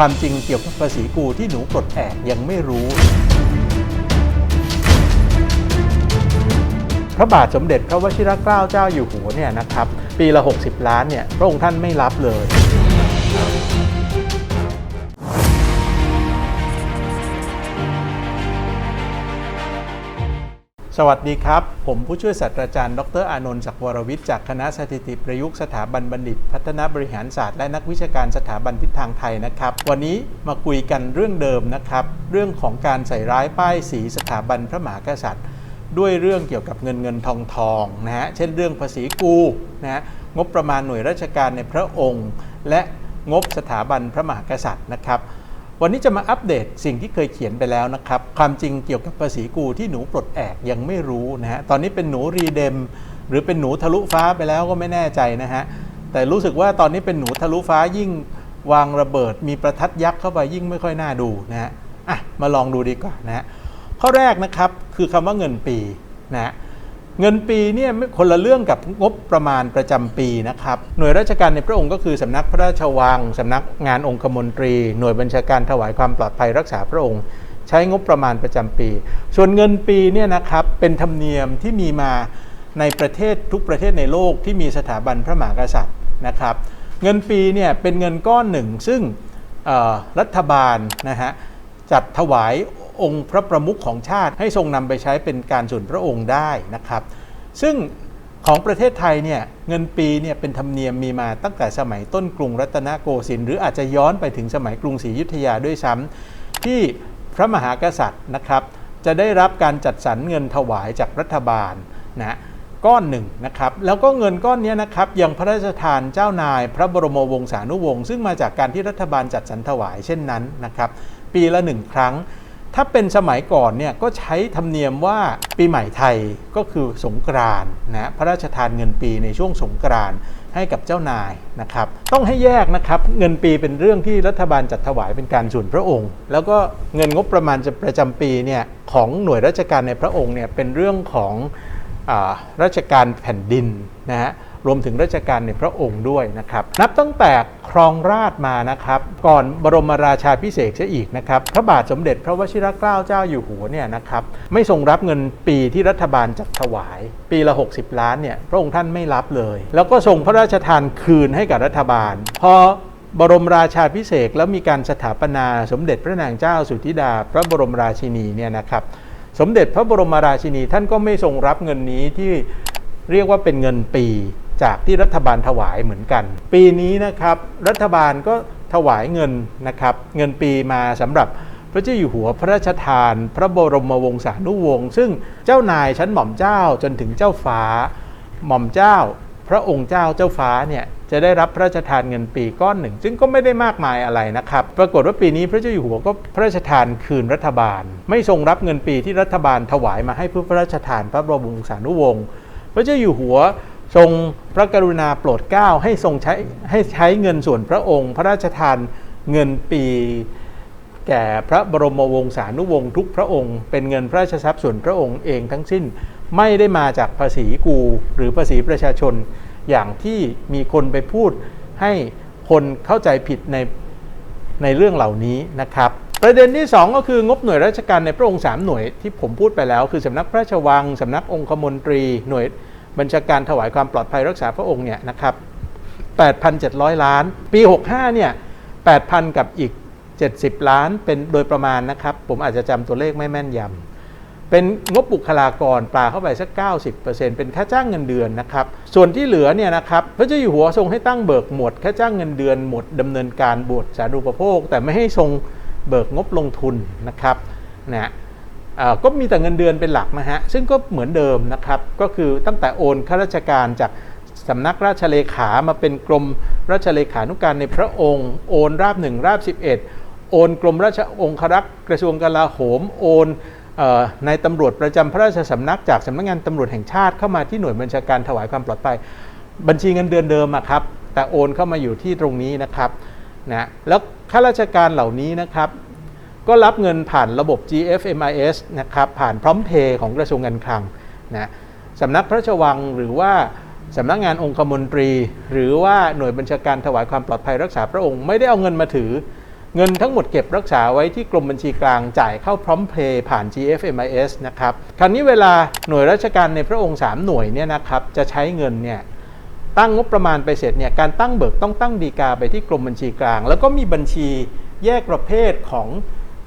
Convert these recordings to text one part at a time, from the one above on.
ความจริงเกี่ยวกับภาษีกูที่หนูปลดแอกยังไม่รู้ พระบาทสมเด็จพระวชิรเกล้าเจ้าอยู่หัวเนี่ยนะครับ ปีละ 60 ล้านเนี่ยพระองค์ท่านไม่รับเลย สวัสดีครับ ผมผู้ช่วยศาสตราจารย์ ดรอานนท์ศักดิ์วรวิทย์จากคณะสถิติประยุกต์สถาบันบัณฑิต พัฒนาบริหารศาสตร์และนักวิชาการสถาบันทิศทางไทยนะครับ วันนี้มาคุยกันเรื่องเดิมนะครับ เรื่องของการใส่ร้ายป้ายสีสถาบันพระมหากษัตริย์ ด้วยเรื่องเกี่ยวกับเงินเงินทองทองนะฮะ เช่นเรื่องภาษีกูนะฮะ งบประมาณหน่วยราชการในพระองค์ และงบสถาบันพระมหากษัตริย์นะครับ วันนี้จะมาอัปเดตสิ่งที่เคยเขียนไปแล้วนะครับ ความจริงเกี่ยวกับภาษีกูที่หนูปลดแอกยังไม่รู้นะฮะ ตอนนี้เป็นหนูรีเดม หรือเป็นหนูทะลุฟ้าไปแล้วก็ไม่แน่ใจนะฮะ แต่รู้สึกว่าตอนนี้เป็นหนูทะลุฟ้ายิ่งวางระเบิด มีประทัดยักษ์เข้าไปยิ่งไม่ค่อยน่าดูนะฮะ อะ มาลองดูดีกว่านะฮะ ข้อแรกนะครับคือคำว่าเงินปีนะฮะ เงินปีเนี่ยคนละเรื่องกับงบประมาณประจำปีนะครับ หน่วยราชการในพระองค์ก็คือสำนักพระราชวังสำนักงานองคมนตรี หน่วยบัญชาการถวายความปลอดภัยรักษาพระองค์ ใช้งบประมาณประจำปี ส่วนเงินปีเนี่ยนะครับเป็นธรรมเนียมที่มีมาในประเทศทุกประเทศในโลกที่มีสถาบันพระมหากษัตริย์นะครับ เงินปีเนี่ยเป็นเงินก้อนหนึ่งซึ่งรัฐบาลนะฮะจัดถวาย องค์พระประมุขของชาติ ให้ทรงนำไปใช้เป็นการส่วนพระองค์ได้นะครับ ซึ่งของประเทศไทยเนี่ยเงินปีเนี่ยเป็นธรรมเนียมมีมาตั้งแต่สมัยต้นกรุงรัตนโกสินทร์หรืออาจจะย้อนไปถึงสมัยกรุงศรีอยุธยาด้วยซ้ำที่พระมหากษัตริย์นะครับจะได้รับการจัดสรรเงินถวายจากรัฐบาลนะก้อนหนึ่งนะครับแล้วก็เงินก้อนนี้นะครับยังพระราชทานเจ้านายพระบรมวงศานุวงศ์ซึ่งมาจากการที่รัฐบาลจัดสรรถวายเช่นนั้นนะครับปีละหนึ่งครั้ง ถ้าเป็นสมัยก่อนเนี่ยก็ใช้ธรรมเนียมว่าปีใหม่ไทยก็คือสงกรานนะพระราชทานเงินปีในช่วงสงกรานให้กับเจ้านายนะครับ ต้องให้แยกนะครับ เงินปีเป็นเรื่องที่รัฐบาลจัดถวายเป็นการส่วนพระองค์ แล้วก็เงินงบประมาณประจำปีเนี่ยของหน่วยราชการในพระองค์เนี่ยเป็นเรื่องของอราชการแผ่นดินนะฮะ รวมถึงราชการในพระองค์ด้วยนะครับนับตั้งแต่ครองราชมานะครับ ก่อนบรมราชาพิเศษกเสียอีกนะครับพระบาทสมเด็จพระวชิรเกล้าเจ้าอยู่หัวเนี่ยนะครับไม่ทรงรับเงินปีที่รัฐบาลจัดถวาย ปีละ 60 ล้านเนี่ยพระองค์ท่านไม่รับเลย แล้วก็ทรงพระราชทานคืนให้กับรัฐบาล พอบรมราชาพิเศษแล้วมีการสถาปนาสมเด็จพระนางเจ้าสุธิดา พระบรมราชินีเนี่ยนะครับสมเด็จพระบรมราชินีท่านก็ไม่ทรงรับเงินนี้ที่เรียกว่าเป็นเงินปี จากที่รัฐบาลถวายเหมือนกัน ปีนี้นะครับรัฐบาลก็ถวายเงินนะครับเงินปีมาสำหรับพระเจ้าอยู่หัวพระราชทาน พระบรมวงศานุวงศ์ซึ่งเจ้านายชั้นหม่อมเจ้าจนถึงเจ้าฟ้า หม่อมเจ้า พระองค์เจ้าเจ้าฟ้าเนี่ยจะได้รับพระราชทานเงินปีก้อนหนึ่ง ซึ่งก็ไม่ได้มากมายอะไรนะครับ ปรากฏว่าปีนี้พระเจ้าอยู่หัวก็พระราชทานคืนรัฐบาล ไม่ทรงรับเงินปีที่รัฐบาลถวายมาให้เพื่อพระราชทานพระบรมวงศานุวงศ์พระเจ้าอยู่หัว ทรงพระกรุณาโปรดเกล้าให้ทรงใช้ให้ใช้เงินส่วนพระองค์ พระราชทานเงินปีแก่พระบรมวงศานุวงศ์ทุกพระองค์ เป็นเงินพระราชทรัพย์ส่วนพระองค์เองทั้งสิ้นไม่ได้มาจากภาษีกูหรือภาษีประชาชน อย่างที่มีคนไปพูดให้คนเข้าใจผิดในในเรื่องเหล่านี้นะครับ ประเด็นที่ 2 ก็คืองบหน่วยราชการในพระองค์ 3 หน่วยที่ผมพูดไปแล้ว คือสำนักพระราชวังสำนักองคมนตรีหน่วย บัญชาการถวายความปลอดภัยรักษาพระองค์เนี่ยนะครับ8,700 ล้าน ปี 65เนี่ย8,000 กับอีก 70 ล้านเป็นโดยประมาณนะครับ ผมอาจจะจำตัวเลขไม่แม่นยำเป็นงบบุคลากรปลาเข้าไปสัก 90%เป็นค่าจ้างเงินเดือนนะครับ ส่วนที่เหลือเนี่ยนะครับพระเจ้าอยู่หัวทรงให้ตั้งเบิกหมดค่าจ้างเงินเดือนหมดดำเนินการบทสาธารณูปโภค แต่ไม่ให้ทรงเบิกงบลงทุนนะครับนะเอ่อ ก็มีแต่เงินเดือนเป็นหลักนะฮะซึ่งก็เหมือนเดิมนะครับก็คือตั้งแต่โอนข้าราชการจากสำนักราชเลขามาเป็นกรมราชเลขานุการในพระองค์ โอนราบหนึ่งราบ 11 โอนกรมราชองครักษ์กระทรวงกลาโหม โอนออในตำรวจประจำพระราชสำนักจากสำนักงานตำรวจแห่งชาติเข้ามาที่หน่วยบัญชาการถวายความปลอดภัย บัญชีเงินเดือนเดิมอะครับแต่โอนเข้ามาอยู่ที่ตรงนี้นะครับนะแล้วข้าราชการเหล่านี้นะครับ ก็รับเงินผ่านระบบ GFMIS นะครับผ่านพร้อมเพย์ของกระทรวงการคลังนะสำนักพระราชวังหรือว่าสำนักงานองคมนตรี หรือว่าหน่วยบัญชาการถวายความปลอดภัยรักษาพระองค์ไม่ได้เอาเงินมาถือ เงินทั้งหมดเก็บรักษาไว้ที่กรมบัญชีกลางจ่ายเข้าพร้อมเพย์ผ่าน GFMIS นะครับคราวนี้เวลาหน่วยราชการในพระองค์ 3 หน่วยเนี่ยนะครับจะใช้เงินเนี่ยตั้งงบประมาณไปเสร็จเนี่ยการตั้งเบิกต้องตั้งดีกาไปที่กรมบัญชีกลาง แล้วก็มีบัญชีแยกประเภทของ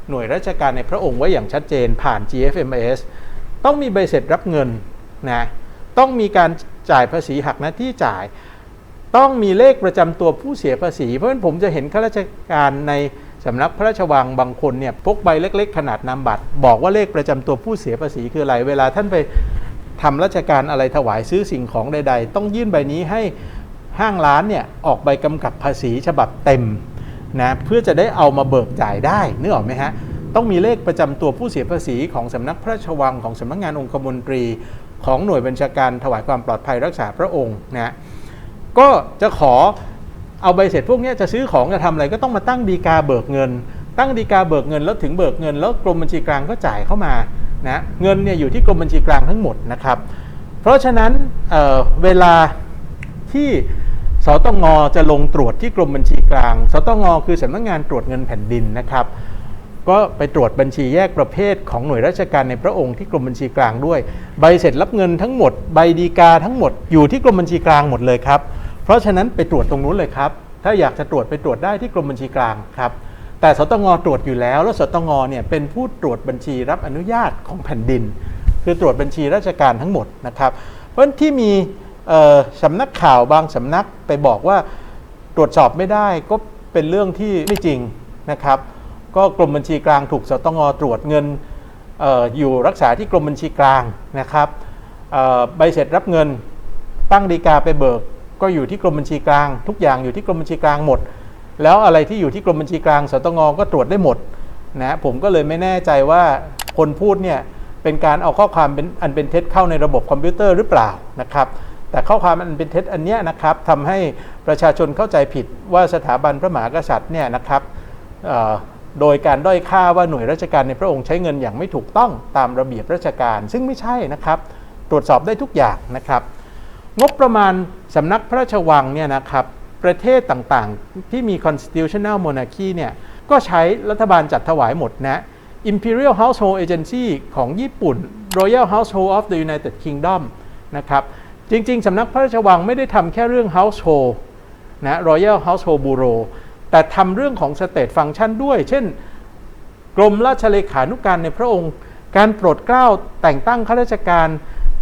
หน่วยราชการในพระองค์ไว้อย่างชัดเจนผ่าน GFMS ต้องมีใบเสร็จรับเงินนะต้องมีการจ่ายภาษีหักหน้าที่จ่าย ต้องมีเลขประจำตัวผู้เสียภาษี เพราะฉะนั้นผมจะเห็นข้าราชการในสำนักพระราชวังบางคนเนี่ยพกใบเล็ก ๆ ขนาดนามบัตร บอกว่าเลขประจำตัวผู้เสียภาษีคืออะไร เวลาท่านไปทำราชการอะไรถวายซื้อสิ่งของใด ๆ ต้องยื่นใบนี้ให้ห้างร้านเนี่ยออกใบกำกับภาษีฉบับเต็ม นะเพื่อจะได้เอามาเบิกจ่ายได้นึกออกไหมฮะต้องมีเลขประจำตัวผู้เสียภาษีของสำนักพระราชวังของสำนักงานองคมนตรี ของหน่วยบัญชาการถวายความปลอดภัยรักษาพระองค์นะก็จะขอเอาใบเสร็จพวกนี้จะซื้อของจะทำอะไรก็ต้องมาตั้งดีกาเบิกเงิน ตั้งดีกาเบิกเงินแล้วถึงเบิกเงิน แล้วกรมบัญชีกลางก็จ่ายเข้ามานะเงินเนี่ยอยู่ที่กรมบัญชีกลางทั้งหมดนะครับ เพราะฉะนั้นเเวลาที่ สตงจะลงตรวจที่กรมบัญชีกลาง สตงคือสำนักงานตรวจเงินแผ่นดินนะครับ ก็ไปตรวจบัญชีแยกประเภทของหน่วยราชการในพระองค์ที่กรมบัญชีกลางด้วย ใบเสร็จรับเงินทั้งหมด ใบดีกาทั้งหมดอยู่ที่กรมบัญชีกลางหมดเลยครับ เพราะฉะนั้นไปตรวจตรงนู้นเลยครับ ถ้าอยากจะตรวจไปตรวจได้ที่กรมบัญชีกลางครับ แต่สตงตรวจอยู่แล้ว แล้วสตงเนี่ยเป็นผู้ตรวจบัญชีรับอนุญาตของแผ่นดิน คือตรวจบัญชีราชการทั้งหมดนะครับ เพราะที่มี สำนักข่าวบางสำนักไปบอกว่าตรวจสอบไม่ได้ก็เป็นเรื่องที่ไม่จริงนะครับ ก็กรมบัญชีกลางถูกสตงตรวจเงินอออยู่รักษาที่กรมบัญชีกลางนะครับใบเสร็จรับเงินตั้งดีกาไปเบิก ก็อยู่ที่กรมบัญชีกลาง ทุกอย่างอยู่ที่กรมบัญชีกลางหมด แล้วอะไรที่อยู่ที่กรมบัญชีกลางสตงก็ตรวจได้หมดนะผมก็เลยไม่แน่ใจว่าคนพูดเนี่ยเป็นการเอาข้อความเป็นอันเป็นเท็จเข้าในระบบคอมพิวเตอร์หรือเปล่านะครับ แต่ข้อความอันเป็นเท็จอันนี้นะครับทำให้ประชาชนเข้าใจผิดว่าสถาบันพระมหากษัตริย์เนี่ยนะครับโดยการด้อยค่าว่าหน่วยราชการในพระองค์ใช้เงินอย่างไม่ถูกต้องตามระเบียบราชการ ซึ่งไม่ใช่นะครับ ตรวจสอบได้ทุกอย่างนะครับ งบประมาณสำนักพระราชวังเนี่ยนะครับประเทศต่างๆ ที่มี constitutional monarchy เนี่ยก็ใช้รัฐบาลจัดถวายหมดนะ Imperial Household Agency ของญี่ปุ่น Royal Household of the United Kingdom นะครับ จริง ๆสำนักพระราชวังไม่ได้ทำแค่เรื่อง Household นะ Royal Household Bureau แต่ทำเรื่องของ State Function ด้วย เช่น กรมราชเลขานุการในพระองค์ การโปรดเกล้าแต่งตั้งข้าราชการ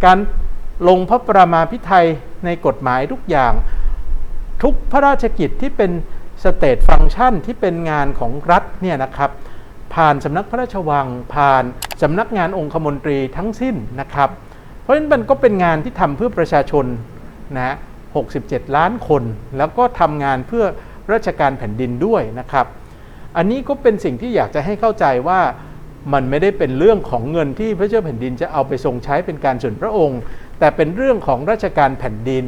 การลงพระประมาพิไทยในกฎหมายทุกอย่าง ทุกพระราชกิจที่เป็นสเตทฟังก์ชันที่เป็นงานของรัฐเนี่ยนะครับ ผ่านสำนักพระราชวังผ่านสำนักงานองคมนตรีทั้งสิ้นนะครับ เพราะฉะนั้นมันก็เป็นงานที่ทำเพื่อประชาชนนะ67 ล้านคน แล้วก็ทำงานเพื่อราชการแผ่นดินด้วยนะครับ อันนี้ก็เป็นสิ่งที่อยากจะให้เข้าใจว่ามันไม่ได้เป็นเรื่องของเงินที่พระเจ้าแผ่นดินจะเอาไปทรงใช้เป็นการส่วนพระองค์ แต่เป็นเรื่องของราชการแผ่นดิน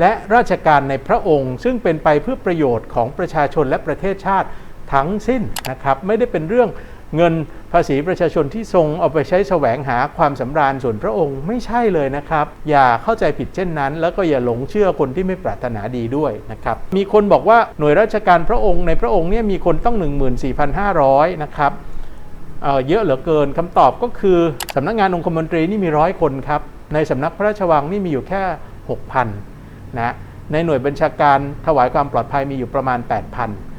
และราชการในพระองค์ ซึ่งเป็นไปเพื่อประโยชน์ของประชาชนและประเทศชาติทั้งสิ้นนะครับ ไม่ได้เป็นเรื่อง เงินภาษีประชาชนที่ทรงเอาไปใช้แสวงหาความสำราญส่วนพระองค์ไม่ใช่เลยนะครับ อย่าเข้าใจผิดเช่นนั้น แล้วก็อย่าหลงเชื่อคนที่ไม่ปรารถนาดีด้วยนะครับ มีคนบอกว่าหน่วยราชการพระองค์ในพระองค์เนี่ยมีคนต้อง 14,500 นะครับเยอะเหลือเกินคำตอบก็คือสำนักงงานองคมนตรีนี่มีร้อยคนครับ ในสำนักพระราชวังนี่มีอยู่แค่ 6,000 นะในหน่วยบัญชาการถวายความปลอดภัยมีอยู่ประมาณ 8,000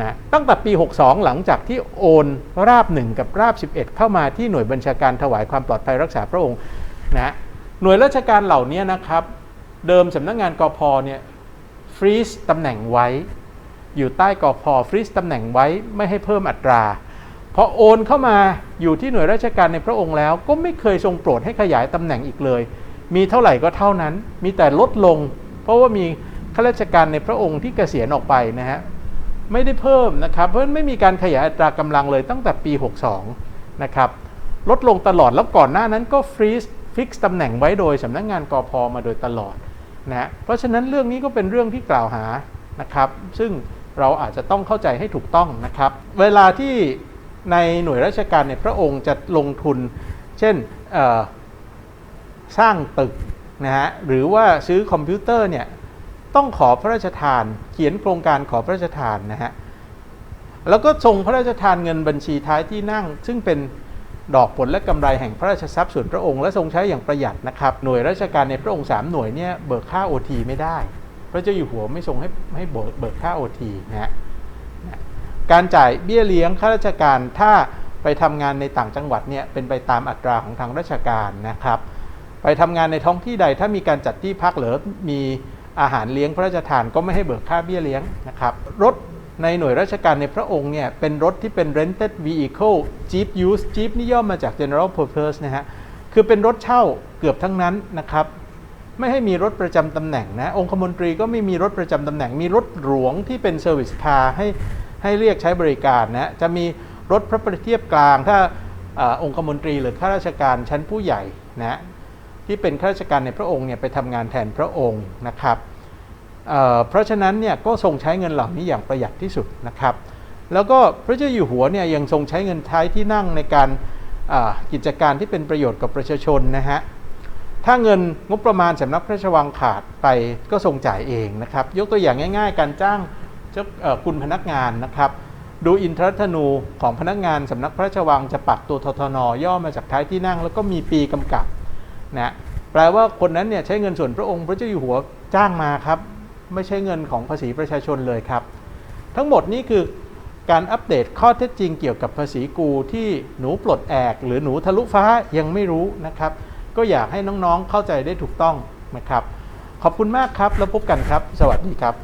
นะตั้งแต่ปี 62 หลังจากที่โอนราบ 1 กับราบ 11 เข้ามาที่หน่วยบัญชาการถวายความปลอดภัยรักษาพระองค์นะหน่วยราชการเหล่านี้นะครับ เดิมสำนักงงานกพเนี่ยฟรีซตำแหน่งไว้ อยู่ใต้กพฟรีซตำแหน่งไว้ไม่ให้เพิ่มอัตราพอโอนเข้ามาอยู่ที่หน่วยราชการในพระองค์แล้ว ก็ไม่เคยทรงโปรดให้ขยายตำแหน่งอีกเลย มีเท่าไหร่ก็เท่านั้น มีแต่ลดลง เพราะว่ามีข้าราชการในพระองค์ที่เกษียณออกไปนะฮะ ไม่ได้เพิ่มนะครับ เพราะไม่มีการขยายอัตรากำลังเลยตั้งแต่ปี 62 นะครับ ลดลงตลอดแล้วก่อนหน้านั้นก็ฟรีซฟิกซ์ตำแหน่งไว้โดยสำนักงงานกอพอมาโดยตลอดนะเพราะฉะนั้นเรื่องนี้ก็เป็นเรื่องที่กล่าวหานะครับ ซึ่งเราอาจจะต้องเข้าใจให้ถูกต้องนะครับ เวลาที่ในหน่วยราชการในพระองค์จะลงทุน เช่นสร้างตึกนะฮะหรือว่าซื้อคอมพิวเตอร์เนี่ย ต้องขอพระราชทาน เขียนโครงการขอพระราชทานนะฮะแล้วก็ทรงพระราชทานเงินบัญชีท้ายที่นั่ง ซึ่งเป็นดอกผลและกำไรแห่งพระราชทรัพย์ส่วนพระองค์และทรงใช้อย่างประหยัดนะครับหน่วยราชการในพระองค์3หน่วยเนี่ยเบิกค่า OT ไม่ได้ พระเจ้าอยู่หัวไม่ทรงให้ให้เบิกเบิกค่า OT นะฮะการจ่ายเบี้ยเลี้ยงข้าราชการถ้าไปทำงานในต่างจังหวัดเนี่ยเป็นไปตามอัตราของทางราชการนะครับ ไปทำงานในท้องที่ใดถ้ามีการจัดที่พักหรือมี อาหารเลี้ยงพระราชทานก็ไม่ให้เบิกค่าเบี้ยเลี้ยงนะครับรถในหน่วยราชการในพระองค์เนี่ยเป็นรถที่เป็น rented vehicle jeep use jeep นี่ย่อมาจาก general purpose นะฮะคือเป็นรถเช่าเกือบทั้งนั้นนะครับไม่ให้มีรถประจำตำแหน่งนะองคมนตรีก็ไม่มีรถประจำตำแหน่ง มีรถหลวงที่เป็นเซอร์วิสคาร์ให้ให้เรียกใช้บริการนะจะมีรถพระประเทียบกลาง ถ้าอาองคมนตรีหรือข้าราชการชั้นผู้ใหญ่นะ ที่เป็นข้าราชการในพระองค์เนี่ยไปทำงานแทนพระองค์นะครับเเพราะฉะนั้นเนี่ยก็ทรงใช้เงินเหล่านี้อย่างประหยัดที่สุดนะครับ แล้วก็พระเจ้าอยู่หัวเนี่ยยังทรงใช้เงินท้ายที่นั่งในการกิจการที่เป็นประโยชน์กับประชาชนนะฮะถ้าเงินงบประมาณสำนักพระราชวังขาดไปก็ทรงจ่ายเองนะครับ ยกตัวอย่างง่าย ๆ การจ้างเจ้าเอ่อคุณพนักงานนะครับ ดูอินทรธนูของพนักงานสำนักพระราชวังจะปักตัวททนย่อมาจากท้ายที่นั่ง แล้วก็มีปีกำกับ นะแปลว่าคนนั้นเนี่ยใช้เงินส่วนพระองค์พระเจ้าอยู่หัวจ้างมาครับ ไม่ใช่เงินของภาษีประชาชนเลยครับ ทั้งหมดนี้คือการอัปเดตข้อเท็จจริงเกี่ยวกับภาษีกูที่หนูปลดแอก หรือหนูทะลุฟ้ายังไม่รู้นะครับ ก็อยากให้น้องๆเข้าใจได้ถูกต้องนะครับ ขอบคุณมากครับแล้วพบกันครับ สวัสดีครับ